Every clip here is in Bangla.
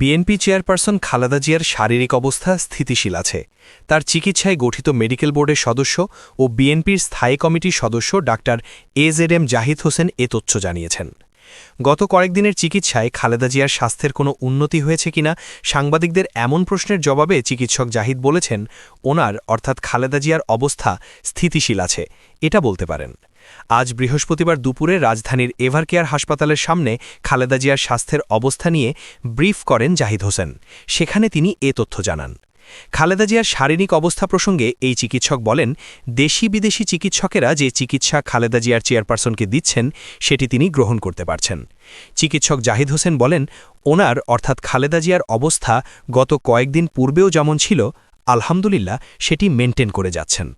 বিএনপি চেয়ারপারসন খালেদা জিয়ার শারীরিক অবস্থা স্থিতিশীল আছে। তার চিকিৎসায় গঠিত মেডিকেল বোর্ডের সদস্য ও বিএনপির স্থায়ী কমিটির সদস্য doctor A Z M Zahid Hossain এ তথ্য জানিয়েছেন। গত কয়েকদিনের চিকিৎসায় খালেদা জিয়ার স্বাস্থ্যের কোনো উন্নতি হয়েছে কিনা, সাংবাদিকদের এমন প্রশ্নের জবাবে চিকিৎসক জাহিদ বলেছেন, ওনার অর্থাৎ খালেদা জিয়ার অবস্থা স্থিতিশীল আছে, এটা বলতে পারেন। আজ বৃহস্পতিবার দুপুরে রাজধানীর এভারকেয়ার হাসপাতালের সামনে খালেদা জিয়ার স্বাস্থ্যের অবস্থা নিয়ে ব্রিফ করেন জাহিদ হোসেন। সেখানে তিনি এ তথ্য জানান। খালেদা জিয়ার শারীরিক অবস্থা প্রসঙ্গে এই চিকিৎসক বলেন, দেশি বিদেশি চিকিৎসকেরা যে চিকিৎসা খালেদা জিয়ার চেয়ারপারসনকে দিচ্ছেন, সেটি তিনি গ্রহণ করতে পারছেন। চিকিৎসক জাহিদ হোসেন বলেন, ওনার, অর্থাৎ খালেদা জিয়ার অবস্থা গত কয়েকদিন পূর্বেও যেমন ছিল আলহামদুলিল্লাহ, সেটি মেনটেন করে যাচ্ছেন।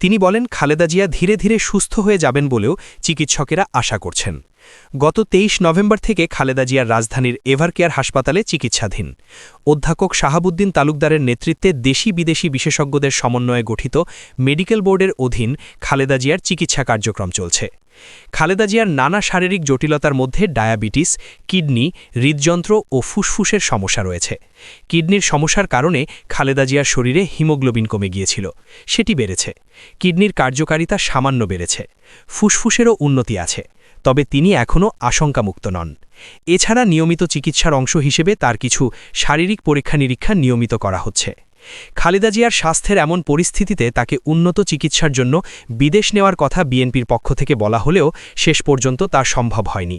তিনি বলেন, খালেদা জিয়া ধীরে ধীরে সুস্থ হয়ে যাবেন বলেও চিকিৎসকেরা আশা করছেন। গত তেইশ নভেম্বর থেকে খালেদা জিয়ার রাজধানীর এভারকেয়ার হাসপাতালে চিকিৎসাধীন। অধ্যাপক শাহাবুদ্দিন তালুকদারের নেতৃত্বে দেশি বিদেশি বিশেষজ্ঞদের সমন্বয়ে গঠিত মেডিকেল বোর্ডের অধীন খালেদা জিয়ার চিকিৎসা কার্যক্রম চলছে। খালেদা জিয়ার নানা শারীরিক জটিলতার মধ্যে ডায়াবেটিস, কিডনি, হৃদযন্ত্র ও ফুসফুসের সমস্যা রয়েছে। কিডনির সমস্যার কারণে খালেদা জিয়ার শরীরে হিমোগ্লোবিন কমে গিয়েছিল, সেটি বেড়েছে। কিডনির কার্যকারিতা সামান্য বেড়েছে, ফুসফুসেরও উন্নতি আছে, তবে তিনি এখনও আশঙ্কামুক্ত নন। এছাড়া নিয়মিত চিকিৎসার অংশ হিসেবে তার কিছু শারীরিক পরীক্ষা নিরীক্ষা নিয়মিত করা হচ্ছে। খালেদা জিয়ার স্বাস্থ্যের এমন পরিস্থিতিতে তাকে উন্নত চিকিৎসার জন্য বিদেশ নেওয়ার কথা বিএনপির পক্ষ থেকে বলা হলেও শেষ পর্যন্ত তা সম্ভব হয়নি।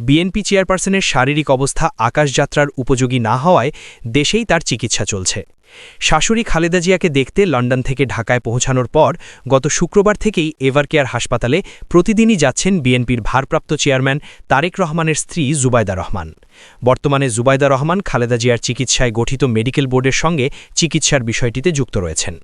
বিএনপি চেয়ারপারসনের শারীরিক অবস্থা আকাশযাত্রার উপযোগী না হওয়ায় দেশেই তার চিকিৎসা চলছে। শাশুড়ি খালেদা জিয়াকে দেখতে লন্ডন থেকে ঢাকায় পৌঁছানোর পর গত শুক্রবার থেকেই এভারকেয়ার হাসপাতালে প্রতিদিনই যাচ্ছেন বিএনপির ভারপ্রাপ্ত চেয়ারম্যান তারেক রহমানের স্ত্রী জুবাইদা রহমান। বর্তমানে জুবাইদা রহমান খালেদা জিয়ার চিকিৎসায় গঠিত মেডিকেল বোর্ডের সঙ্গে চিকিৎসার বিষয়টিতে যুক্ত রয়েছেন।